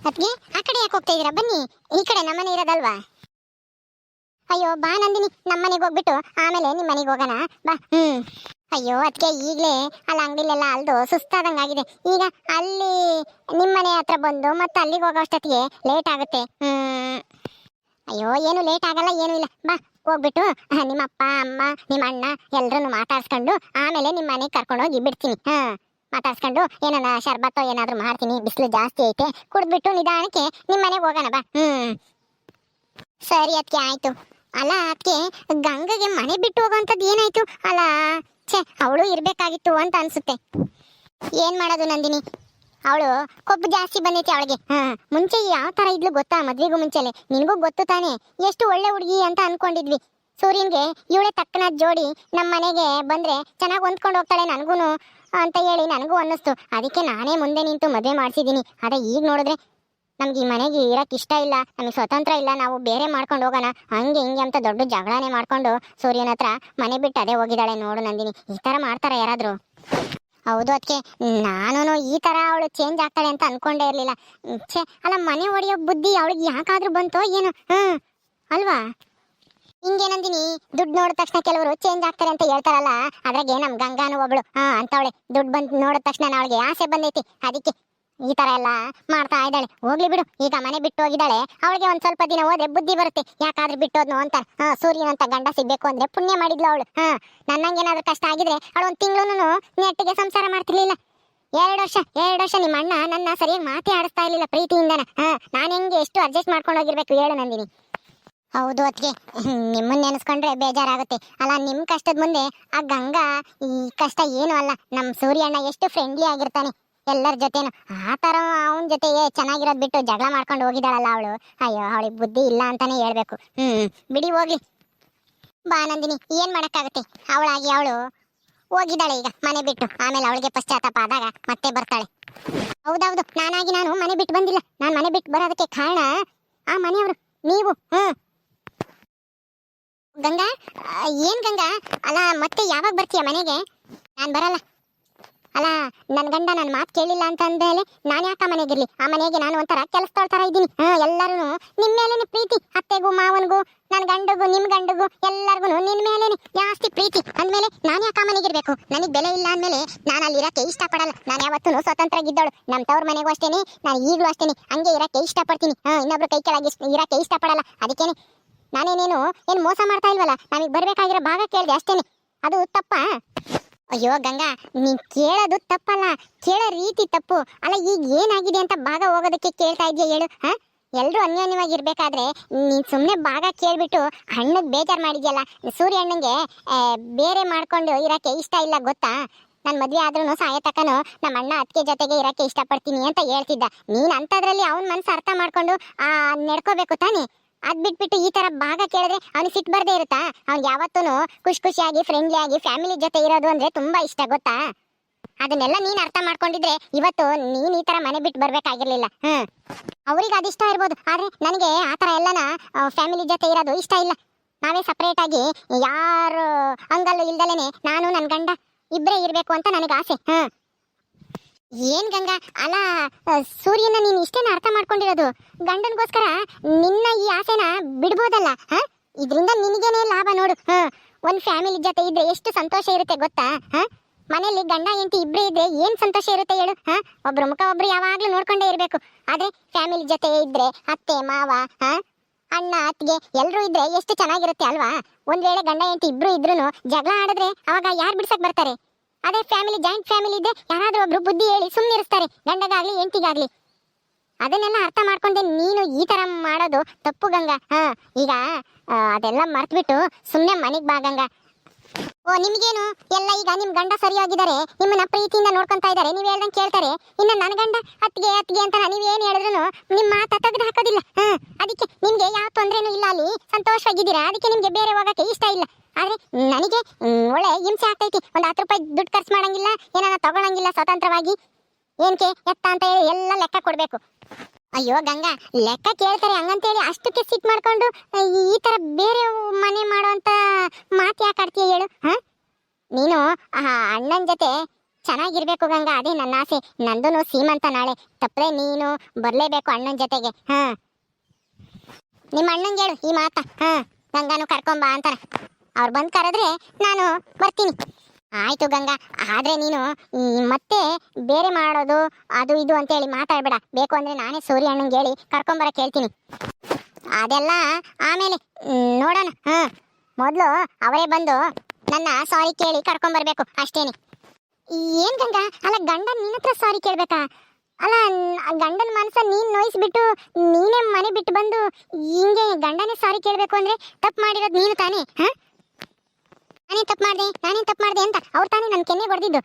ಅದ್ಗೆ ಆ ಕಡೆ ಯಾಕೆ ಹೋಗ್ತಾ ಇದೀರಾ? ಬನ್ನಿ. ಈ ಕಡೆ ನಮ್ಮನೆ ಇರೋದಲ್ವಾ? ಅಯ್ಯೋ, ಬಾ ನಂದಿನಿ. ನಮ್ಮನೆಗೆ ಹೋಗ್ಬಿಟ್ಟು ಆಮೇಲೆ ನಿಮ್ಮ ಮನೆಗೆ ಹೋಗೋಣ. ಬಾ. ಹ್ಮ್. ಅಯ್ಯೋ ಅದಕ್ಕೆ ಈಗಲೇ ಅಲ್ಲಿ ಅಂಗಡಿಲೆಲ್ಲ ಅಲ್ದು ಸುಸ್ತಾದಂಗಾಗಿದೆ. ಈಗ ಅಲ್ಲಿ ನಿಮ್ಮ ಮನೆ ಹತ್ರ ಬಂದು ಮತ್ತೆ ಅಲ್ಲಿಗೆ ಹೋಗೋ ಅಷ್ಟೊತ್ತಿಗೆ ಲೇಟ್ ಆಗುತ್ತೆ. ಹ್ಮ್. ಅಯ್ಯೋ, ಏನು ಲೇಟ್ ಆಗಲ್ಲ, ಏನು ಇಲ್ಲ. ಬಾ, ಹೋಗ್ಬಿಟ್ಟು ನಿಮ್ಮ ಅಪ್ಪ ಅಮ್ಮ ನಿಮ್ಮ ಅಣ್ಣ ಎಲ್ಲರೂ ಮಾತಾಡ್ಸ್ಕೊಂಡು ಆಮೇಲೆ ನಿಮ್ಮ ಮನೆಗೆ ಕರ್ಕೊಂಡು ಹೋಗಿ ಬಿಡ್ತೀನಿ. ಹಾ. ಮಾತಾಡ್ಸ್ಕೊಂಡು ಏನನ್ನ ಶರ್ಬತ್ತೋ ಏನಾದರೂ ಮಾಡ್ತೀನಿ, ಬಿಸಿಲು ಜಾಸ್ತಿ ಐತೆ, ಕುಡಿದ್ಬಿಟ್ಟು ನಿಧಾನಕ್ಕೆ ನಿಮ್ಮ ಮನೆಗೆ ಹೋಗೋಣ ಬಾ. ಹ್ಮ್. ಸರಿ ಅದಕ್ಕೆ ಆಯ್ತು. ಅಲ್ಲ ಅದಕ್ಕೆ ಗಂಗಗೆ ಮನೆ ಬಿಟ್ಟು ಹೋಗೋಂಥದ್ದು ಏನಾಯ್ತು? ಅಲ್ಲ, ಛೇ, ಅವಳು ಇರಬೇಕಾಗಿತ್ತು ಅಂತ ಅನ್ಸುತ್ತೆ. ಏನು ಮಾಡೋದು ನಂದಿನಿ? ಅವಳು ಕೊಬ್ಬು ಜಾಸ್ತಿ ಬಂದೈತಿ ಅವಳಿಗೆ. ಹಾ, ಮುಂಚೆ ಯಾವ ತರ ಇದ್ಲು ಗೊತ್ತಾ ಮದ್ವೆಗೂ ಮುಂಚೆಲೆ? ನಿನಗೂ ಗೊತ್ತು ತಾನೇ? ಎಷ್ಟು ಒಳ್ಳೆ ಹುಡುಗಿ ಅಂತ ಅನ್ಕೊಂಡಿದ್ವಿ. ಸೂರ್ಯನ್ಗೆ ಇವಳೆ ತಕ್ಕನ ಜೋಡಿ ನಮ್ಮ ಮನೆಗೆ ಬಂದ್ರೆ ಚೆನ್ನಾಗಿ ಹೊಂದ್ಕೊಂಡು ಹೋಗ್ತಾಳೆ ನನಗೂನು. ಅಂತ ಹೇಳಿ ನನಗೂ ಅನ್ನಿಸ್ತು. ಅದಕ್ಕೆ ನಾನೇ ಮುಂದೆ ನಿಂತು ಮದುವೆ ಮಾಡಿಸಿದ್ದೀನಿ. ಅದೇ ಈಗ ನೋಡಿದ್ರೆ ನಮ್ಗೆ ಈ ಮನೆಗೆ ಇರಕ್ಕೆ ಇಷ್ಟ ಇಲ್ಲ. ನಮಗೆ ಸ್ವತಂತ್ರ ಇಲ್ಲ. ನಾವು ಬೇರೆ ಮಾಡ್ಕೊಂಡು ಹೋಗೋಣ. ಹಂಗೆ ಹಿಂಗೆ ಅಂತ ದೊಡ್ಡ ಜಗಳನೇ ಮಾಡ್ಕೊಂಡು ಸೂರ್ಯನ ಹತ್ರ ಮನೆ ಬಿಟ್ಟು ಅದೇ ಹೋಗಿದ್ದಾಳೆ ನೋಡು ನಂದಿನಿ. ಈ ತರ ಮಾಡ್ತಾರೆ ಯಾರಾದರೂ. ಹೌದು ಅದಕ್ಕೆ ನಾನು ಈ ತರ ಅವಳು ಚೇಂಜ್ ಆಗ್ತಾಳೆ ಅಂತ ಅನ್ಕೊಂಡೇ ಇರ್ಲಿಲ್ಲ. ಛೇ, ಅಲ್ಲ ಮನೆ ಹೊಡೆಯೋ ಬುದ್ಧಿ ಅವಳಿಗೆ ಯಾಕಾದ್ರೂ ಬಂತೋ ಏನು. ಹ್ಞೂ ಅಲ್ವಾ? ಹಿಂಗೆ ನಂದಿನಿ, ದುಡ್ಡು ನೋಡಿದ ತಕ್ಷಣ ಕೆಲವರು ಚೇಂಜ್ ಆಗ್ತಾರೆ ಅಂತ ಹೇಳ್ತಾರಲ್ಲ, ಅದ್ರಾಗೆ ನಮ್ ಗಂಗಾನು ಒಬ್ಳು. ಹಾ, ಅಂತವಳೆ. ದುಡ್ಡು ಬಂದು ನೋಡಿದ ತಕ್ಷಣ ಅವಳಿಗೆ ಆಸೆ ಬಂದೈತಿ. ಅದಕ್ಕೆ ಈ ತರ ಎಲ್ಲ ಮಾಡ್ತಾ ಇದ್ದಾಳೆ. ಹೋಗ್ಲಿ ಬಿಡು. ಈಗ ಮನೆ ಬಿಟ್ಟು ಹೋಗಿದ್ದಾಳೆ. ಅವಳಿಗೆ ಒಂದ್ ಸ್ವಲ್ಪ ದಿನ ಹೋದ್ರೆ ಬುದ್ಧಿ ಬರುತ್ತೆ. ಯಾಕಾದ್ರೂ ಬಿಟ್ಟೋದ್ನು ಅಂತ. ಸೂರ್ಯನಂತ ಗಂಡ ಸಿಗ್ಬೇಕು ಅಂದ್ರೆ ಪುಣ್ಯ ಮಾಡಿದ್ಲು ಅವಳು. ಹಾ ನನ್ನಂಗೇನಾದ್ರೂ ಕಷ್ಟ ಆಗಿದ್ರೆ ಅವಳು ಒಂದ್ ತಿಂಗಳು ನೆಟ್ಟಿಗೆ ಸಂಸಾರ ಮಾಡ್ತಿರ್ಲಿಲ್ಲ. ಎರಡು ವರ್ಷ ಎರಡು ವರ್ಷ ನಿಮ್ಮ ಅಣ್ಣ ನನ್ನ ಸರಿಯಾಗಿ ಮಾತೇ ಆಡಿಸ್ತಾ ಇರ್ಲಿಲ್ಲ ಪ್ರೀತಿಯಿಂದನ. ಹಾ, ನಾನು ಹೆಂಗೆ ಎಷ್ಟು ಅಡ್ಜಸ್ಟ್ ಮಾಡ್ಕೊಂಡು ಹೋಗಿರ್ಬೇಕು ಹೇಳು ನಂದಿನಿ. ಹೌದು ಅದಕ್ಕೆ ನಿಮ್ಮನ್ನ ನೆನೆಸ್ಕೊಂಡ್ರೆ ಬೇಜಾರಾಗುತ್ತೆ. ಅಲ್ಲ, ನಿಮ್ ಕಷ್ಟದ ಮುಂದೆ ಆ ಗಂಗಾ, ಈ ಕಷ್ಟ ಏನು ಅಲ್ಲ. ನಮ್ ಸೂರ್ಯಣ್ಣ ಎಷ್ಟು ಫ್ರೆಂಡ್ಲಿ ಆಗಿರ್ತಾನೆ. ಎಲ್ಲರ ಜೊತೆನು. ಆ ತರ ಅವನ ಜೊತೆಗೆ ಚೆನ್ನಾಗಿರೋದ್ ಬಿಟ್ಟು ಜಗಳ ಮಾಡ್ಕೊಂಡು ಹೋಗಿದ್ದಾಳಲ್ಲ ಅವಳು. ಅಯ್ಯೋ, ಅವಳಿಗೆ ಬುದ್ಧಿ ಇಲ್ಲ ಅಂತಾನೆ ಹೇಳ್ಬೇಕು. ಹ್ಮ್, ಬಿಡಿ, ಹೋಗ್ಲಿ. ಬಾ ನಂದಿನಿ, ಏನ್ ಮಾಡೋಕ್ಕಾಗುತ್ತೆ? ಅವಳಾಗಿ ಅವಳು ಹೋಗಿದ್ದಾಳೆ ಈಗ, ಮನೆ ಬಿಟ್ಟು. ಆಮೇಲೆ ಅವಳಿಗೆ ಪಶ್ಚಾತ್ತಾಪ ಆದಾಗ ಮತ್ತೆ ಬರ್ತಾಳೆ. ಹೌದೌದು, ನಾನಾಗಿ ನಾನು ಮನೆ ಬಿಟ್ಟು ಬಂದಿಲ್ಲ. ನಾನು ಮನೆ ಬಿಟ್ಟು ಬರೋದಕ್ಕೆ ಕಾರಣ ಆ ಮನೆಯವರು, ನೀವು. ಹ್ಮ್. ಗಂಗಾ? ಆ, ಏನ್ ಗಂಗಾ? ಅಲ್ಲ ಮತ್ತೆ ಯಾವಾಗ ಬರ್ತೀಯ ಮನೆಗೆ? ನಾನ್ ಬರಲ್ಲ. ಅಲ್ಲ ನನ್ ಗಂಡ ನನ್ನ ಮಾತು ಕೇಳಿಲ್ಲ ಅಂತ ಅಂದೇಳಿ ನಾನು ಯಾಕ ಮನೆಗಿರ್ಲಿ? ಆ ಮನೆಗೆ ನಾನು ಒಂಥರ ಕೆಲಸ ತೊಳ್ತಾರ ಇದ್ದೀನಿ. ಹಾ ಎಲ್ಲರೂ ನಿಮ್ಮ ಮೇಲೇನೆ ಪ್ರೀತಿ. ಅತ್ತೆಗೂ ಮಾವನ್ಗೂ ನನ್ನ ಗಂಡಗೂ ನಿಮ್ ಗಂಡಗೂ ಎಲ್ಲರಿಗೂ ನಿನ್ ಮೇಲೇನೆ ಜಾಸ್ತಿ ಪ್ರೀತಿ. ಅಂದ್ಮೇಲೆ ನಾನು ಯಾಕ ಮನೆಗಿರ್ಬೇಕು? ನನಗೆ ಬೆಲೆ ಇಲ್ಲ ಅಂದ್ಮೇಲೆ ನಾನು ಅಲ್ಲಿ ಇರಕ್ಕೆ ಇಷ್ಟಪಡಲ್ಲ. ನಾನು ಯಾವತ್ತೂ ಸ್ವತಂತ್ರ ಇದ್ದವಳು ನಮ್ಮ ತವ್ರ ಮನೆಗೂ ಅಷ್ಟೇನೆ ನಾನು ಈಗಲೂ ಅಷ್ಟೇನೆ ಹಂಗೆ ಇರಕ್ಕೆ ಇಷ್ಟಪಡ್ತೀನಿ. ಹಾಂ ಇನ್ನೊಬ್ರು ಕೈ ಕೆಳಗೆ ಇಷ್ಟ- ಇಷ್ಟಪಡಲ್ಲ. ಅದಕ್ಕೇನೆ ನಾನೇನೇನು ಏನು ಮೋಸ ಮಾಡ್ತಾ ಇಲ್ವಲ್ಲ? ನಮಗೆ ಬರಬೇಕಾಗಿರೋ ಭಾಗ ಕೇಳಿದೆ ಅಷ್ಟೇನೆ. ಅದು ತಪ್ಪ? ಅಯ್ಯೋ ಗಂಗಾ ನೀನ್ ಕೇಳೋದು ತಪ್ಪಲ್ಲ. ಕೇಳೋ ರೀತಿ ತಪ್ಪು. ಅಲ್ಲ ಈಗ ಏನಾಗಿದೆ ಅಂತ ಭಾಗ ಹೋಗೋದಕ್ಕೆ ಕೇಳ್ತಾ ಇದೆಯಾ ಹೇಳು ಹಾ? ಎಲ್ಲರೂ ಅನ್ಯೋನ್ಯವಾಗಿರ್ಬೇಕಾದ್ರೆ ಇರ್ಬೇಕಾದ್ರೆ ಸುಮ್ಮನೆ ಭಾಗ ಕೇಳಿಬಿಟ್ಟು ಹಣ್ಣಿಗೆ ಬೇಜಾರ್ ಮಾಡಿದ್ಯಲ್ಲ ಸೂರ್ಯ ಅಣ್ಣಂಗೆ ಆ, ಬೇರೆ ಮಾಡ್ಕೊಂಡು ಇರೋಕ್ಕೆ ಇಷ್ಟ ಇಲ್ಲ ಗೊತ್ತಾ? ನಾನು ಮದುವೆ ಆದ್ರೂ ಸಾಯತಕ್ಕನು ನಮ್ಮ ಅಣ್ಣ ಅತ್ತಿಗೆ ಜೊತೆಗೆ ಇರಕ್ಕೆ ಇಷ್ಟಪಡ್ತೀನಿ ಅಂತ ಹೇಳ್ತಿದ್ದ. ನೀನು ಅಂಥದ್ರಲ್ಲಿ ಅವನ ಮನಸ್ಸು ಅರ್ಥ ಮಾಡ್ಕೊಂಡು ನಡ್ಕೋಬೇಕು ತಾನೇ? ಅದ್ ಬಿಟ್ಬಿಟ್ಟು ಈ ತರ ಭಾಗ ಕೇಳಿದ್ರೆ ಅವ್ನಿಗೆ ಸಿಟ್ಟು ಬರ್ದೇ ಇರುತ್ತಾ? ಅವ್ನ್ ಯಾವತ್ತೂ ಖುಷಿ ಖುಷಿಯಾಗಿ ಫ್ರೆಂಡ್ಲಿ ಆಗಿ ಫ್ಯಾಮಿಲಿ ಜೊತೆ ಇರೋದು ಅಂದ್ರೆ ತುಂಬಾ ಇಷ್ಟ, ಗೊತ್ತಾ? ಅದನ್ನೆಲ್ಲ ನೀನ್ ಅರ್ಥ ಮಾಡ್ಕೊಂಡಿದ್ರೆ ಇವತ್ತು ನೀನ್ ಈ ತರ ಮನೆ ಬಿಟ್ಟು ಬರ್ಬೇಕಾಗಿರ್ಲಿಲ್ಲ. ಹ್ಮ್. ಅವ್ರಿಗೆ ಅದಿಷ್ಟ ಇರ್ಬೋದು. ಆದ್ರೆ ನನಗೆ ಆ ತರ ಎಲ್ಲನ ಫ್ಯಾಮಿಲಿ ಜೊತೆ ಇರೋದು ಇಷ್ಟ ಇಲ್ಲ. ನಾವೇ ಸಪ್ರೇಟ್ ಆಗಿ ಯಾರು ಅಂಗಲ್ಲು ಇಲ್ದಲೇನೆ ನಾನು ನನ್ ಗಂಡ ಇಬ್ಬರೇ ಇರಬೇಕು ಅಂತ ನನಗೆ ಆಸೆ. ಹ್ಮ್. ಏನ್ ಗಂಗಾ? ಅಲ್ಲ ಸೂರ್ಯನ ನೀನು ಇಷ್ಟೇನ ಅರ್ಥ ಮಾಡ್ಕೊಂಡಿರೋದು. ಗಂಡನ್ಗೋಸ್ಕರ ನಿನ್ನ ಈ ಆಸೆನ ಬಿಡ್ಬೋದಲ್ಲ, ಹ? ಇದ್ರಿಂದ ನಿನಗೇನೆ ಲಾಭ ನೋಡು, ಹ? ಒಂದ್ ಫ್ಯಾಮಿಲಿ ಜೊತೆ ಇದ್ರೆ ಎಷ್ಟು ಸಂತೋಷ ಇರುತ್ತೆ ಗೊತ್ತಾ, ಹ? ಮನೆಯಲ್ಲಿ ಗಂಡ, ಹೆಂಡತಿ ಇಬ್ರೇ ಇದ್ರೆ ಏನ್ ಸಂತೋಷ ಇರುತ್ತೆ ಹೇಳು, ಹ? ಒಬ್ರು ಮುಖ, ಒಬ್ರು ಯಾವಾಗ್ಲೂ ನೋಡ್ಕೊಂಡೇ ಇರಬೇಕು. ಆದ್ರೆ ಫ್ಯಾಮಿಲಿ ಜೊತೆ ಇದ್ರೆ ಅತ್ತೆ, ಮಾವ, ಹ? ಅಣ್ಣ, ಅತ್ತಿಗೆ ಎಲ್ಲರೂ ಇದ್ರೆ ಎಷ್ಟು ಚೆನ್ನಾಗಿರುತ್ತೆ ಅಲ್ವಾ? ಒಂದ್ ವೇಳೆ ಗಂಡ, ಹೆಂಡತಿ ಇಬ್ರು ಇದ್ರೂ ಜಗಳ ಆಡಿದ್ರೆ ಅವಾಗ ಯಾರು ಬಿಡ್ಸಕ್ ಬರ್ತಾರೆ? ಅದೇ ಫ್ಯಾಮಿಲಿ ಜಾಯಿಂಟ್ ಫ್ಯಾಮಿಲಿ ಇದೆ ಯಾರಾದರೂ ಒಬ್ರು ಬುದ್ಧಿ ಹೇಳಿ ಸುಮ್ಮನಿರಿಸ್ತಾರೆ ಗಂಡಗಾಗ್ಲಿ, ಹೆಂಡತಿಗಾಗ್ಲಿ. ಅದನ್ನೆಲ್ಲ ಅರ್ಥ ಮಾಡ್ಕೊಂಡೆ ನೀನು ಈ ತರ ಮಾಡೋದು. ತಪ್ಪು ಗಂಗಾ. ಹಾಂ, ಈಗ ಅದೆಲ್ಲ ಮರ್ತ್ಬಿಟ್ಟು ಸುಮ್ಮನೆ ಮನೆಗೆ ಬಾ ಗಂಗಾ. ಓ, ನಿಮ್ಗೇನು? ಎಲ್ಲ ಈಗ ನಿಮ್ ಗಂಡ ಸರಿಯಾಗಿದ್ದಾರೆ. ನಿಮ್ಮನ್ನ ಪ್ರೀತಿಯಿಂದ ನೋಡ್ಕೊಂತ ಇದ್ದಾರೆ. ನೀವು ಹೇಳ್ದಂಗೆ ಕೇಳ್ತಾರೆ. ಇನ್ನು ನನ್ನ ಗಂಡ ಅತ್ತಿಗೆ ಅತ್ತಿಗೆ ಅಂತ ನೀವೇನ್ ಹೇಳಿದ್ರು ನಿಮ್ಮ ಮಾತ ತೆಗೆದು ಹಾಕೋದಿಲ್ಲ. ಹಾಂ, ಅದಕ್ಕೆ ನಿಮ್ಗೆ ಯಾವ ತೊಂದ್ರೆನೂ ಇಲ್ಲ ಅಲ್ಲಿ. ಸಂತೋಷವಾಗಿದ್ದೀರಾ? ಅದಕ್ಕೆ ನಿಮ್ಗೆ ಬೇರೆ ಹೋಗಕ್ಕೆ ಇಷ್ಟ ಇಲ್ಲ. ಆದ್ರೆ ನನಗೆ ಒಳ್ಳೆ ಹಿಂಸೆ ಆಗ್ತೈತಿ. ಒಂದ್ ಹತ್ತು ರೂಪಾಯಿ ದುಡ್ಡು ಖರ್ಚು ಮಾಡಂಗಿಲ್ಲ ಏನಾರ ತಗೊಳಂಗಿಲ್ಲ ಸ್ವತಂತ್ರವಾಗಿ. ಏನ್ಕೆ ಎತ್ತ ಅಂತ ಹೇಳಿ ಎಲ್ಲ ಲೆಕ್ಕ ಕೊಡ್ಬೇಕು. ಅಯ್ಯೋ ಗಂಗಾ, ಲೆಕ್ಕ ಕೇಳ್ತಾರೆ ಹಂಗಂತೇಳಿ ಅಷ್ಟಕ್ಕೆ ಸಿಟ್ ಮಾಡ್ಕೊಂಡು ಈ ತರ ಬೇರೆ ಮನೆ ಮಾಡುವಂತ ಮಾತು ಯಾಕೆ ಆಡ್ತೀಯ ಹೇಳು, ಹ? ನೀನು ಅಣ್ಣನ ಜೊತೆ ಚೆನ್ನಾಗಿರ್ಬೇಕು ಗಂಗಾ, ಅದೇ ನನ್ನ ಆಸೆ. ನಂದು ಸೀಮಂತ ನಾಳೆ. ತಪ್ಪದೆ ನೀನು ಬರಲೇಬೇಕು ಅಣ್ಣನ ಜೊತೆಗೆ, ಹಾ? ನಿಮ್ಮ ಅಣ್ಣಂಗೆ ಹೇಳು ಈ ಮಾತಾ, ಹಾ? ಗಂಗಾನು ಕರ್ಕೊಂಬ ಅಂತಾನ. ಅವ್ರು ಬಂದು ಕರೆದ್ರೆ ನಾನು ಬರ್ತೀನಿ. ಆಯ್ತು ಗಂಗಾ, ಆದರೆ ನೀನು ಮತ್ತೆ ಬೇರೆ ಮಾಡೋದು, ಅದು ಇದು ಅಂತೇಳಿ ಮಾತಾಡಬೇಡ. ಬೇಕು ಅಂದರೆ ನಾನೇ ಸೂರ್ಯ ಅಣ್ಣಂಗೆ ಹೇಳಿ ಕರ್ಕೊಂಬರಕ್ಕೆ ಹೇಳ್ತೀನಿ. ಅದೆಲ್ಲ ಆಮೇಲೆ ನೋಡೋಣ. ಹಾ ಮೊದಲು ಅವರೇ ಬಂದು ನನ್ನ ಸಾರಿ ಕೇಳಿ ಕರ್ಕೊಂಬರ್ಬೇಕು ಅಷ್ಟೇನೆ. ಏನು ಗಂಗಾ, ಅಲ್ಲ ಗಂಡ ನಿನ್ನ ಹತ್ರ ಸಾರಿ ಕೇಳಬೇಕಾ? ಅಲ್ಲ, ಗಂಡನ ಮನಸ್ಸ ನೀನು ನೋಯಿಸ್ಬಿಟ್ಟು ನೀನೇ ಮನೆ ಬಿಟ್ಟು ಬಂದು ಹಿಂಗೆ ಗಂಡನೇ ಸಾರಿ ಕೇಳಬೇಕು ಅಂದರೆ ತಪ್ಪು ಮಾಡಿರೋದು ನೀನು ತಾನೇ ಹಾ ನಾನೇ ತಪ್ಪು ಮಾಡಿದೆ? ನಾನೇ ತಪ್ಪು ಮಾಡ್ದೆ ಅಂತ ಅವ್ರು ತಾನೇ ನನ್ನ ಕೆನ್ನೆ ಹೊಡೆದಿದ್ದು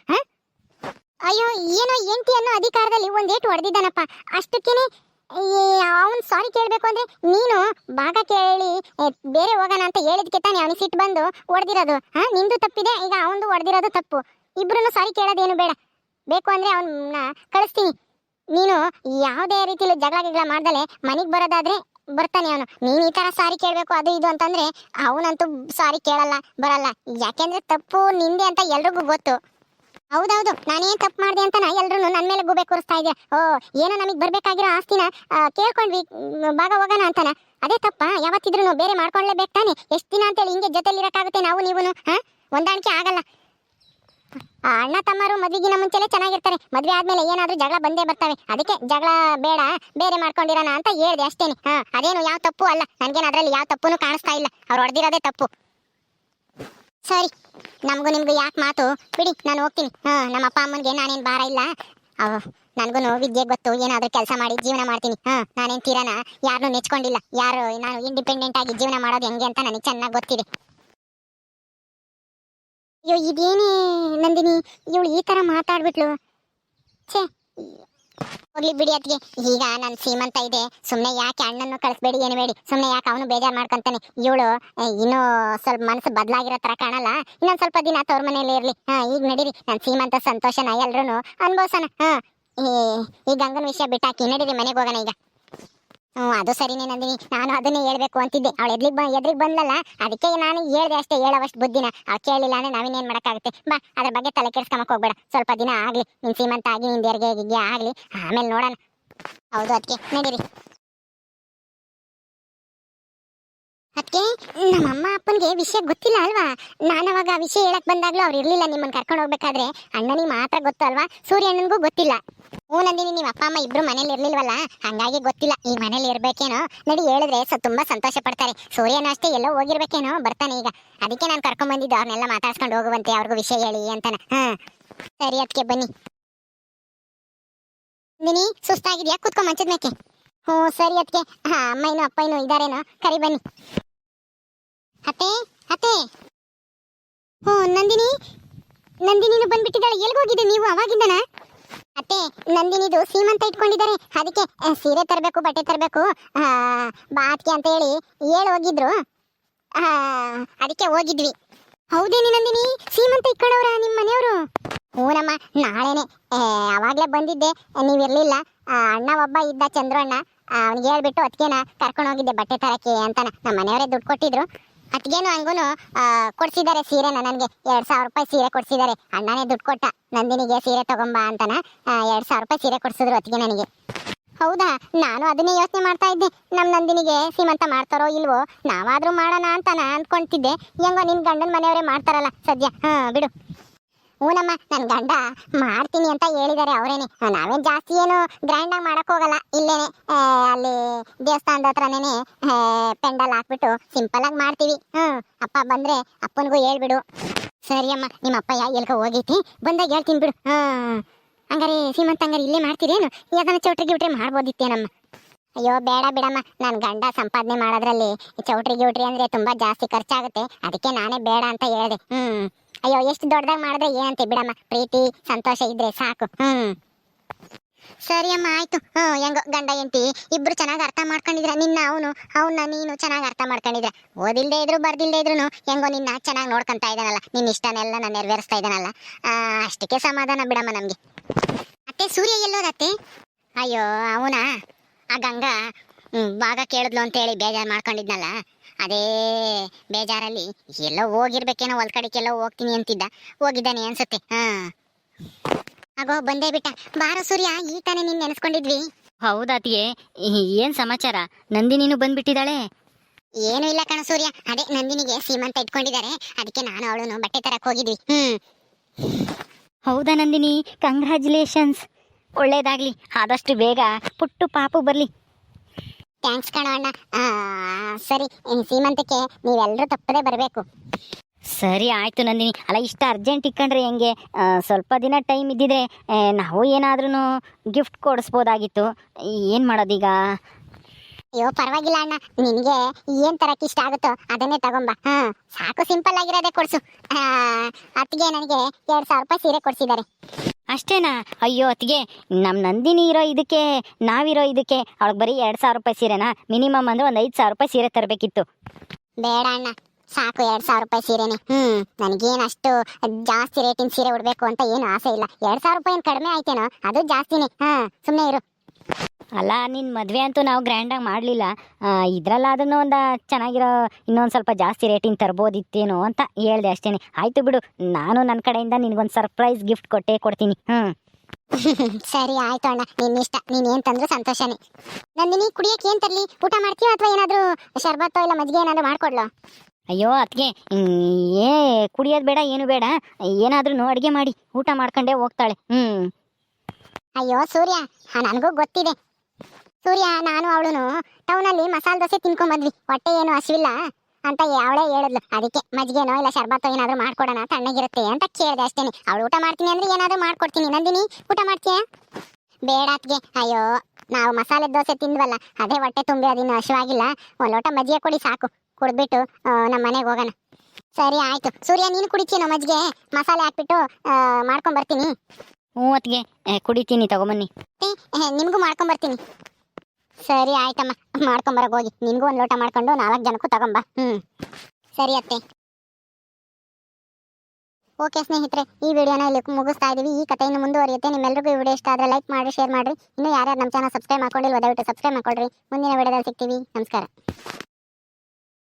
ಅಯ್ಯೋ, ಏನೋ ಎಂಟಿ ಅನ್ನೋ ಅಧಿಕಾರದಲ್ಲಿ ಒಂದೇಟು ಹೊಡೆದಿದ್ದಾನಪ್ಪ. ಅಷ್ಟಕ್ಕೇನೆ ಅವನ್ ಸಾರಿ ಕೇಳ್ಬೇಕು ಅಂದ್ರೆ ನೀನು ಭಾಗ ಕೇಳಿ ಬೇರೆ ಹೋಗೋಣ ಅಂತ ಹೇಳಿದ್ಕೆ ತಾನೇ ಅವನಿಗೆ ಸಿಟ್ಟು ಬಂದು ಹೊಡೆದಿರೋದು, ಹಾ? ನಿಂದು ತಪ್ಪಿದೆ, ಈಗ ಅವನದು ಹೊಡೆದಿರೋದು ತಪ್ಪು. ಇಬ್ರು ಸಾರಿ ಕೇಳೋದೇನು ಬೇಡ. ಬೇಕು ಅಂದ್ರೆ ಅವನ್ನ ಕಳಿಸ್ತೀನಿ. ನೀನು ಯಾವುದೇ ರೀತಿಯಲ್ಲಿ ಜಗಳ ಗಿಗಳ ಮಾಡ್ದಲೆ ಮನೆಗೆ ಬರೋದಾದ್ರೆ ಬರ್ತಾನೆ ಅವನು. ನೀನ್ ಈ ತರ ಸಾರಿ ಕೇಳಬೇಕು, ಅದು ಇದು ಅಂತಂದ್ರೆ ಅವನಂತೂ ಸಾರಿ ಕೇಳಲ್ಲ, ಬರಲ್ಲ. ಯಾಕೆಂದ್ರೆ ತಪ್ಪು ನಿಂದೆ ಅಂತ ಎಲ್ರಿಗೂ ಗೊತ್ತು. ಹೌದೌದು, ನಾನೇನ್ ತಪ್ಪು ಮಾಡಿದೆ ಅಂತ ಎಲ್ಲರೂ ನನ್ನ ಮೇಲೆ ಗುಬೆ ಕೂರಿಸ್ತಾ ಇದೆಯಾ? ಓ, ಏನೋ ನಮಗೆ ಬರಬೇಕಾಗಿರೋ ಆಸ್ತಿನ ಕೇಳ್ಕೊಂಡ್ವಿ ಭಾಗ ಹೋಗೋಣ ಅಂತಾನೆ? ಅದೇ ತಪ್ಪ? ಯಾವತ್ತಿದ್ರು ಬೇರೆ ಮಾಡ್ಕೊಳ್ಳೇಬೇಕು ತಾನೆ? ಎಷ್ಟು ದಿನ ಅಂತೇಳಿ ಹಿಂಗೆ ಜೊತೆಲಿರಕ್ಕಾಗುತ್ತೆ ನಾವು ನೀವು ಹಾಂ? ಹೊಂದಾಣಿಕೆ ಆಗಲ್ಲ. ಅಣ್ಣ ತಮ್ಮರು ಮದುವೆಗಿನ ಮುಂಚೆನೆ ಚೆನ್ನಾಗಿರ್ತಾರೆ. ಮದುವೆ ಆದ್ಮೇಲೆ ಏನಾದ್ರೂ ಜಗಳ ಬಂದೇ ಬರ್ತವೆ. ಅದಕ್ಕೆ ಜಗಳ ಬೇಡ, ಬೇರೆ ಮಾಡ್ಕೊಂಡಿರೋಣ ಅಂತ ಹೇಳ್ದೆ ಅಷ್ಟೇನೆ. ಹಾ, ಅದೇನು ಯಾವ ತಪ್ಪು ಅಲ್ಲ. ನನ್ಗೇನು ಅದ್ರಲ್ಲಿ ಯಾವ ತಪ್ಪುನು ಕಾಣಿಸ್ತಾ ಇಲ್ಲ. ಅವ್ರು ಹೊಡೆದಿರೋದೇ ತಪ್ಪು. ಸರಿ, ನಮಗೂ ನಿಮ್ಗೂ ಯಾಕೆ ಮಾತು? ಬಿಡಿ, ನಾನು ಹೋಗ್ತೀನಿ. ಹಾ, ನಮ್ಮ ಅಪ್ಪ ಅಮ್ಮನಿಗೆ ನಾನೇನು ಭಾರ ಇಲ್ಲ. ಅವ್ ನನಗೂ ವಿದ್ಯೆ ಗೊತ್ತು. ಏನಾದ್ರೂ ಕೆಲಸ ಮಾಡಿ ಜೀವನ ಮಾಡ್ತೀನಿ. ಹಾ, ನಾನೇನು ತೀರಾನ? ಯಾರನ್ನೂ ನೆಚ್ಕೊಂಡಿಲ್ಲ ಯಾರು, ನಾನು ಇಂಡಿಪೆಂಡೆಂಟ್ ಆಗಿ ಜೀವನ ಮಾಡೋದು ಹೆಂಗೆ ಅಂತ ನನಗೆ ಚೆನ್ನಾಗಿ ಗೊತ್ತಿದೆ. ಅಯ್ಯೋ, ಇದೇನೇ ನಂದಿನಿ? ಇವಳು ಈ ತರ ಮಾತಾಡ್ಬಿಟ್ಲು. ಛೇ, ಹೋಗ್ಲಿ ಬಿಡಿ ಅದ್ಗೆ ಈಗ ನನ್ನ ಸೀಮಂತ ಇದೆ. ಸುಮ್ಮನೆ ಯಾಕೆ ಅಣ್ಣನ್ನು ಕಳಿಸ್ಬೇಡಿ, ಏನು ಬೇಡಿ. ಸುಮ್ಮನೆ ಯಾಕೆ ಅವನು ಬೇಜಾರು ಮಾಡ್ಕೊಂತಾನೆ? ಇವಳು ಇನ್ನೂ ಸ್ವಲ್ಪ ಮನಸ್ಸು ಬದಲಾಗಿರೋ ತರ ಕಾಣಲ್ಲ. ಇನ್ನೊಂದು ಸ್ವಲ್ಪ ದಿನ ತವ್ರ ಮನೇಲಿ ಇರ್ಲಿ. ಹಾ, ಈಗ ನಡೀರಿ. ನನ್ನ ಸೀಮಂತ, ಸಂತೋಷನ ಎಲ್ರು ಅನುಭವಿಸೋಣ. ಹಾ ಈ ಗಂಗನ ವಿಷಯ ಬಿಟ್ಟಾಕಿ ನಡೀರಿ ಮನೆಗೆ ಹೋಗೋಣ ಈಗ. ಅದು ಸರಿನೇ ನಂದಿನಿ. ನಾನು ಅದನ್ನೇ ಹೇಳ್ಬೇಕು ಅಂತಿದ್ದೆ. ಅವಳು ಎದ್ಲಿಗೆ ಬ ಎದ್ರಿಗೆ ಬಂದ್ಲಲ್ಲ? ಅದಕ್ಕೆ ನಾನು ಹೇಳ್ದೆ ಅಷ್ಟೇ, ಹೇಳೋವಷ್ಟು ಬುದ್ಧಿನ. ಅವ್ಳು ಕೇಳಿಲ್ಲ ಅಂದ್ರೆ ನಾವಿನ್ನೇನು ಮಾಡೋಕ್ಕಾಗುತ್ತೆ? ಬಾ, ಅದ್ರ ಬಗ್ಗೆ ತಲೆ ಕೆಡ್ಸ್ಕೊಂಬಕ್ ಹೋಗ್ಬೇಡ. ಸ್ವಲ್ಪ ದಿನ ಆಗ್ಲಿ. ನಿನ್ ಸೀಮಂತ ಆಗಿ ದೇರ್ಗೆ ಗಿಗ್ಗೆ ಆಗ್ಲಿ. ಆಮೇಲೆ ನೋಡೋಣ. ಹೌದು ಅದಕ್ಕೆ ನಡೀರಿ. ಅದಕ್ಕೆ ನಮ್ಮ ಅಮ್ಮ ಅಪ್ಪನಿಗೆ ವಿಷಯ ಗೊತ್ತಿಲ್ಲ ಅಲ್ವಾ? ನಾನು ಅವಾಗ ವಿಷಯ ಹೇಳಕ್ ಬಂದಾಗ್ಲೂ ಅವ್ರು ಇರ್ಲಿಲ್ಲ ನಿಮ್ಮನ್ನ ಕರ್ಕೊಂಡು ಹೋಗ್ಬೇಕಾದ್ರೆ. ಅಣ್ಣನಿಗೆ ಮಾತ್ರ ಗೊತ್ತು ಅಲ್ವಾ? ಸೂರ್ಯ ಅಣ್ಣನಿಗೂ ಗೊತ್ತಿಲ್ಲ. ಹ್ಞೂ ನಂದಿನಿ ನಿಮ್ಮ ಅಪ್ಪ, ಅಮ್ಮ ಇಬ್ರು ಮನೇಲಿ ಇರ್ಲಿಲ್ವಲ್ಲ? ಹಂಗಾಗಿ ಗೊತ್ತಿಲ್ಲ. ಈ ಮನೇಲಿ ಇರ್ಬೇಕೇನೋ? ನಡಿ ಹೇಳಿದ್ರೆ ಸ ತುಂಬಾ ಸಂತೋಷ ಪಡ್ತಾರೆ. ಸೂರ್ಯನ ಅಷ್ಟೇ ಎಲ್ಲೋ ಹೋಗಿರ್ಬೇಕೇನೋ? ಬರ್ತಾನೆ ಈಗ. ಅದಕ್ಕೆ ನಾನು ಕರ್ಕೊಂಡ್ ಬಂದಿದ್ದು ಅವ್ರನ್ನೆಲ್ಲ ಮಾತಾಡ್ಸ್ಕೊಂಡು ಹೋಗುವಂತೆ, ಅವ್ರಿಗೂ ವಿಷಯ ಹೇಳಿ ಅಂತಾನೆ. ಹಾ. ಸರಿ ಅದಕ್ಕೆ ಬನ್ನಿ. ನಿನಿ ಸುಸ್ತಾಗಿದ್ಯಾ? ಕುತ್ಕೊ ಮಂಚದ ಮೇಕೆ. ಹ್ಞೂ, ಸರಿ ಅದಕ್ಕೆ ಹಾ ಅಮ್ಮನೂ ಅಪ್ಪನೂ ಇದಾರೇನೋ? ಕರಿ, ಬನ್ನಿ. ಅತ್ತೆ ಅತ್ತೆ. ಹ್ಞೂ, ನಂದಿನಿ. ನಂದಿನಿನೂ ಬಂದ್ಬಿಟ್ಟಿದ್ದಾಳೆ. ಎಲ್ಗೋಗಿದೆ ನೀವು ಅವಾಗಿಂದನಾ? ಅತ್ತೆ, ನಂದಿನಿದು ಸೀಮಂತ ಇಟ್ಕೊಂಡಿದ್ದಾರೆ. ಅದಕ್ಕೆ ಸೀರೆ ತರಬೇಕು, ಬಟ್ಟೆ ತರಬೇಕು ಬಾತ್ಗೆ ಅಂತ ಹೇಳಿ ಹೇಳಿ ಹೋಗಿದ್ರು. ಅದಕ್ಕೆ ಹೋಗಿದ್ವಿ. ಹೌದೇನಿ ನಂದಿನಿ? ಸೀಮಂತ ಇಟ್ಕೊಂಡವ್ರ ನಿಮ್ಮ ಮನೆಯವರು? ಹ್ಞೂನಮ್ಮ ನಾಳೆನೆ ಅವಾಗಲೇ ಬಂದಿದ್ದೆ. ನೀವಿರ್ಲಿಲ್ಲ ಅಣ್ಣ ಒಬ್ಬ ಇದ್ದ ಚಂದ್ರಣ್ಣ ಅವ್ನಿಗೆ ಹೇಳ್ಬಿಟ್ಟು ಅದಕ್ಕೇನ ಕರ್ಕೊಂಡು ಹೋಗಿದ್ದೆ ಬಟ್ಟೆ ತರಕ್ಕೆ ಅಂತ ನಮ್ಮ ಮನೆಯವರೇ ದುಡ್ಡು ಕೊಟ್ಟಿದ್ರು. ಅತ್ಗೇನು ಹಂಗೂನು ಕೊಡ್ಸಿದ್ದಾರೆ ಸೀರೆನ ನನಗೆ. ಎರಡ್ ಸಾವಿರ ರೂಪಾಯಿ ಸೀರೆ ಕೊಡ್ಸಿದ್ದಾರೆ. ಅಣ್ಣನೇ ದುಡ್ಡು ಕೊಟ್ಟ. ನಂದಿನಿಗೆ ಸೀರೆ ತಗೊಂಬ ಅಂತಾನ. ಎರಡು ಎರಡ್ ಸಾವಿರ ರೂಪಾಯಿ ಸೀರೆ ಕೊಡ್ಸಿದ್ರು ಅತ್ತಿಗೆ ನನಗೆ. ಹೌದಾ? ನಾನು ಅದನ್ನೇ ಯೋಚನೆ ಮಾಡ್ತಾ ಇದ್ದೆ. ನಮ್ಮ ನಂದಿನಿಗೆ ಸೀಮಂತ ಮಾಡ್ತಾರೋ ಇಲ್ವೋ? ನಾವಾದರೂ ಮಾಡೋಣ ಅಂತ ನಾ ಅಂದ್ಕೊಂತಿದ್ದೆ. ಹೆಂಗೋ ನಿನ್ನ ಗಂಡನ ಮನೆಯವರೇ ಮಾಡ್ತಾರಲ್ಲ ಸದ್ಯ. ಹಾಂ, ಬಿಡು. ಹೂನಮ್ಮ ನನ್ನ ಗಂಡ ಮಾಡ್ತೀನಿ ಅಂತ ಹೇಳಿದಾರೆ ಅವರೇನೆ. ನಾವೇನ್ ಜಾಸ್ತಿ ಏನು ಗ್ರ್ಯಾಂಡ್ ಆಗಿ ಮಾಡಕ್ ಹೋಗಲ್ಲ. ಇಲ್ಲೇನೆ ಅಲ್ಲಿ ದೇವಸ್ಥಾನದ ಹತ್ರನೇನೆ ಪೆಂಡಲ್ ಹಾಕ್ಬಿಟ್ಟು ಸಿಂಪಲ್ ಆಗಿ ಮಾಡ್ತೀವಿ. ಹ್ಮ್, ಅಪ್ಪ ಬಂದ್ರೆ ಅಪ್ಪನಿಗೂ ಹೇಳ್ಬಿಡು. ಸರಿ ಅಮ್ಮ ನಿಮ್ಮ ಅಪ್ಪ ಯಾ ಎಲ್ಕ ಹೋಗೈತಿ? ಬಂದಾಗ ಹೇಳ್ತೀನಿ ಬಿಡು. ಹ್ಮ್, ಹಂಗಾರೆ ಸೀಮಂತ ಹಂಗಾರೆ ಇಲ್ಲೇ ಮಾಡ್ತೀರೇನು? ಯಾಕಂದ್ರೆ ಚೌಟ್ರಿ ಬಿಟ್ರೆ ಮಾಡ್ಬೋದಿತ್ತೇನಮ್ಮ? ಅಯ್ಯೋ, ಬೇಡ ಬಿಡಮ್ಮ. ನನ್ನ ಗಂಡ ಸಂಪಾದನೆ ಮಾಡೋದ್ರಲ್ಲಿ ಚೌಟ್ರಿ ಗೌಟ್ರಿ ಅಂದ್ರೆ ತುಂಬಾ ಜಾಸ್ತಿ ಖರ್ಚಾಗುತ್ತೆ. ಅದಕ್ಕೆ ನಾನೇ ಬೇಡ ಅಂತ ಹೇಳಿದೆ. ಹ್ಮ್. ಅಯ್ಯೋ, ಎಷ್ಟು ದೊಡ್ಡದಾಗಿ ಮಾಡಿದ್ರೆ ಏನಂತೆ ಬಿಡಮ್ಮ. ಪ್ರೀತಿ, ಸಂತೋಷ ಇದ್ರೆ ಸಾಕು. ಹ್ಮ್. ಸರಿ ಅಮ್ಮ, ಆಯ್ತು. ಹ್ಞೂ ಹೆಂಗೋ, ಗಂಡ ಎಂತಿ ಇಬ್ರು ಚೆನ್ನಾಗಿ ಅರ್ಥ ಮಾಡ್ಕೊಂಡಿದ್ರ. ನಿನ್ನ, ಅವನು ಅವನ್ನ ನೀನು ಚೆನ್ನಾಗಿ ಅರ್ಥ ಮಾಡ್ಕೊಂಡಿದ್ರ. ಓದಿಲ್ದೇ ಇದ್ರು, ಬರ್ದಿಲ್ದೇ ಇದ್ರು ಹೆಂಗೋ ನಿನ್ನ ಚೆನ್ನಾಗಿ ನೋಡ್ಕೊಂತ ಇದ್ದಾನಲ್ಲ. ನಿನ್ನ ಇಷ್ಟನೆಲ್ಲ ನಾನು ನೆರವೇರಿಸ್ತಾ ಇದ್ದಾನಲ್ಲ. ಅಷ್ಟಕ್ಕೆ ಸಮಾಧಾನ ಬಿಡಮ್ಮ ನಮಗೆ. ಅತ್ತೆ, ಸೂರ್ಯ ಎಲ್ಲೋದತ್ತೆ? ಅಯ್ಯೋ, ಅವನ? ಆ ಗಂಗಾ ಹ್ಮ್, ಭಾಗ ಕೇಳಿದ್ಲು ಅಂತೇಳಿ ಬೇಜಾರು ಮಾಡ್ಕೊಂಡಿದ್ನಲ್ಲ. ಅದೇ ಬೇಜಾರಲ್ಲಿ ಎಲ್ಲೋ ಹೋಗಿರ್ಬೇಕೇನೋ ಹೊಲ್ ಕಡೆಗೆಲ್ಲೋ ಹೋಗ್ತೀನಿ ಅಂತಿದ್ದ. ಹೋಗಿದ್ದಾನೆ ಅನ್ಸುತ್ತೆ ಹಾ. ಆಗೋ ಬಂದೇ ಬಿಟ್ಟ. ಬಾರೋ ಸೂರ್ಯ ಈ ತಾನೇ ನೀನ್ ನೆನೆಸ್ಕೊಂಡಿದ್ವಿ. ಹೌದಾತಿಯೇ ಏನ್ ಸಮಾಚಾರ? ನಂದಿನಿನು ಬಂದ್ಬಿಟ್ಟಿದ್ದಾಳೆ? ಏನು ಇಲ್ಲ ಕಣ ಸೂರ್ಯ. ಅದೇ ನಂದಿನಿಗೆ ಸೀಮಂತ ಇಟ್ಕೊಂಡಿದ್ದಾರೆ. ಅದಕ್ಕೆ ನಾನು ಅವಳನ್ನು ಬಟ್ಟೆ ತರಕ್ಕೆ ಹೋಗಿದ್ವಿ. ಹ್ಮ್. ಹೌದಾ ನಂದಿನಿ? ಕಂಗ್ರ್ಯಾಚುಲೇಷನ್ಸ್ ಒಳ್ಳೇದಾಗ್ಲಿ. ಆದಷ್ಟು ಬೇಗ ಪುಟ್ಟು ಪಾಪು ಬರ್ಲಿ. ಥ್ಯಾಂಕ್ಸ್ ಕಣ ಅಣ್ಣ. ಸರಿ ಸೀಮಂತಕ್ಕೆ ನೀವೆಲ್ಲರೂ ತಪ್ಪದೇ ಬರಬೇಕು. ಸರಿ ಆಯಿತು ನಂದಿನಿ. ಅಲ್ಲ ಇಷ್ಟು ಅರ್ಜೆಂಟ್ ಇಕ್ಕಂಡ್ರೆ ಹೆಂಗೆ? ಸ್ವಲ್ಪ ದಿನ ಟೈಮ್ ಇದ್ದಿದ್ರೆ ನಾವು ಏನಾದ್ರೂ ಗಿಫ್ಟ್ ಕೊಡಿಸ್ಬೋದಾಗಿತ್ತು. ಏನು ಮಾಡೋದೀಗ? ಅಯ್ಯೋ ಪರವಾಗಿಲ್ಲ ಅಣ್ಣ. ನಿನ್ಗೆ ಏನ್ ತರಕ್ ಇಷ್ಟ ಆಗುತ್ತೋ ಅದನ್ನೇ ತಗೊಂಬ. ಹಾ ಸಾಕು ಸಿಂಪಲ್ ಆಗಿರೋದೇ ಕೊಡ್ಸು. ಅತ್ತಿಗೆ ನನಗೆ ಎರಡ್ ಸಾವಿರ ರೂಪಾಯಿ ಸೀರೆ ಕೊಡ್ಸಿದ್ದಾರೆ. ಅಷ್ಟೇನಾ? ಅಯ್ಯೋ ಅತ್ತಿಗೆ ನಮ್ಮ ನಂದಿನಿ ಇರೋ ಇದಕ್ಕೆ ನಾವಿರೋ ಇದಕ್ಕೆ ಅವಳಿಗೆ ಬರೀ ಎರಡ್ ಸಾವಿರ ರೂಪಾಯಿ ಸೀರೆನಾ? ಮಿನಿಮಮ್ ಅಂದ್ರೆ ಒಂದು ಐದು ಸಾವಿರ ರೂಪಾಯಿ ಸೀರೆ ತರಬೇಕಿತ್ತು. ಬೇಡ ಅಣ್ಣ ಸಾಕು ಎರಡ್ ಸಾವಿರ ರೂಪಾಯಿ ಸೀರೆನೆ. ಹ್ಮ್ ನನಗೇನು ಅಷ್ಟು ಜಾಸ್ತಿ ರೇಟಿನ ಸೀರೆ ಉಡ್ಬೇಕು ಅಂತ ಏನು ಆಸೆ ಇಲ್ಲ. ಎರಡ್ ಸಾವಿರ ರೂಪಾಯಿ ಏನ್ ಕಡಿಮೆ ಆಯ್ತೇನೋ? ಅದು ಜಾಸ್ತಿನೇ. ಹಾ ಸುಮ್ಮನೆ ಇರು. ಅಲ್ಲ ನಿನ್ನ ಮದುವೆ ಅಂತೂ ನಾವು ಗ್ರ್ಯಾಂಡಾಗಿ ಮಾಡಲಿಲ್ಲ. ಇದರಲ್ಲಾದ್ರೂ ಒಂದು ಚೆನ್ನಾಗಿರೋ ಇನ್ನೊಂದು ಸ್ವಲ್ಪ ಜಾಸ್ತಿ ರೇಟಿಂಗ್ ತರ್ಬೋದಿತ್ತೇನೋ ಅಂತ ಹೇಳಿದೆ ಅಷ್ಟೇ ಆಯಿತು ಬಿಡು ನಾನು ನನ್ನ ಕಡೆಯಿಂದ ನಿನಗೊಂದು ಸರ್ಪ್ರೈಸ್ ಗಿಫ್ಟ್ ಕೊಟ್ಟೇ ಕೊಡ್ತೀನಿ. ಹ್ಞೂ ಸರಿ ಆಯ್ತು ಅಣ್ಣ. ನಿನ್ನ ಇಷ್ಟ. ನೀನು ಏನು ತಂದ್ರೂ ಸಂತೋಷನೇ. ನಂದಿನಿ ಕುಡಿಯೋಕೆ ಏನು ತರ್ಲಿ? ಊಟ ಮಾಡ್ತೀಯೋ ಅಥವಾ ಏನಾದರೂ ಶರ್ಬತ್ತೋ ಇಲ್ಲ ಮಜ್ಜಿಗೆ ಏನಾದರೂ ಮಾಡ್ಕೊಡ್ಲೋ? ಅಯ್ಯೋ ಅದಕ್ಕೆ ಏ ಕುಡಿಯೋದು ಬೇಡ ಏನು ಬೇಡ. ಏನಾದ್ರೂ ಅಡುಗೆ ಮಾಡಿ ಊಟ ಮಾಡ್ಕೊಂಡೇ ಹೋಗ್ತಾಳೆ. ಹ್ಞೂ ಅಯ್ಯೋ ಸೂರ್ಯ ನನಗೂ ಗೊತ್ತಿದೆ. ಸೂರ್ಯ ನಾನು ಅವಳು ಟೌನಲ್ಲಿ ಮಸಾಲೆ ದೋಸೆ ತಿನ್ಕೊಂಬಂದ್ವಿ. ಹೊಟ್ಟೆ ಏನು ಹಸಿವಿಲ್ಲ ಅಂತ ಅವಳೇ ಹೇಳಿದ್ಲು. ಅದಕ್ಕೆ ಮಜ್ಜಿಗೆನೋ ಇಲ್ಲ ಶರ್ಬತ್ತೋ ಏನಾದರೂ ಮಾಡ್ಕೊಡೋಣ ತಣ್ಣಗಿರುತ್ತೆ ಅಂತ ಕೇಳಿದೆ ಅಷ್ಟೇ ಅವಳು ಊಟ ಮಾಡ್ತೀನಿ ಅಂದ್ರೆ ಏನಾದರೂ ಮಾಡ್ಕೊಡ್ತೀನಿ. ನಂದಿನಿ ಊಟ ಮಾಡ್ತೀಯ? ಬೇಡ ಅತ್ಗೆ ಅಯ್ಯೋ ನಾವು ಮಸಾಲೆ ದೋಸೆ ತಿಂದ್ವಲ್ಲ ಅದೇ ಹೊಟ್ಟೆ ತುಂಬಿ ಅದಿನ್ನು ಹಸಿವಾಗಿಲ್ಲ. ಒಂದು ಲೋಟ ಮಜ್ಜಿಗೆ ಕೊಡಿ ಸಾಕು. ಕುಡಿದ್ಬಿಟ್ಟು ನಮ್ಮ ಮನೆಗೆ ಹೋಗೋಣ. ಸರಿ ಆಯ್ತು. ಸೂರ್ಯ ನೀನು ಕುಡಿತೀನೋ ಮಜ್ಜಿಗೆ? ಮಸಾಲೆ ಹಾಕ್ಬಿಟ್ಟು ಆ, ಮಾಡ್ಕೊಂಡ್ ಬರ್ತೀನಿ ಹ್ಞೂ ಅದಕ್ಕೆ ಕುಡಿತೀನಿ, ತಗೊಂಬನ್ನಿ. ನಿಮಗೂ ಮಾಡ್ಕೊಂಡ್ ಬರ್ತೀನಿ. ಸರಿ, ಆಯ್ತಮ್ಮ. ಮಾಡ್ಕೊಂಬರಕ್ ಹೋಗಿ. ನಿಮಗೂ ಒಂದ್ ಲೋಟ ಮಾಡ್ಕೊಂಡು ನಾಲ್ಕು ಜನಕ್ಕೂ ತಗೊಂಬ ಹ್ಮ್. ಸರಿ, ಅತ್ತೆ. ಓಕೆ, ಸ್ನೇಹಿತರೆ, ಈ ವಿಡಿಯೋನ ಇಲ್ಲಿ ಮುಗಿಸ್ತಾ ಇದೀವಿ. ಈ ಕಥೆ ಇನ್ನು ಮುಂದುವರಿಯುತ್ತೆ. ನಿಮ್ಮೆಲ್ಲರಿಗೂ ಈ ವಿಡಿಯೋ ಇಷ್ಟ ಆದರೆ ಲೈಕ್ ಮಾಡಿ, ಶೇರ್ ಮಾಡಿರಿ. ಇನ್ನು ಯಾರ್ಯಾರು ನಮ್ಮ ಚಾನಲ್ ಸಬ್ಸ್ಕ್ರೈಬ್ ಮಾಡ್ಕೊಂಡಿಲ್ಲ ದಯವಿಟ್ಟು ಸಬ್ಸ್ಕ್ರೈಬ್ ಮಾಡ್ಕೊಳ್ರಿ. ಮುಂದಿನ ವಿಡಿಯೋದಲ್ಲಿ ಸಿಗ್ತೀವಿ. ನಮಸ್ಕಾರ.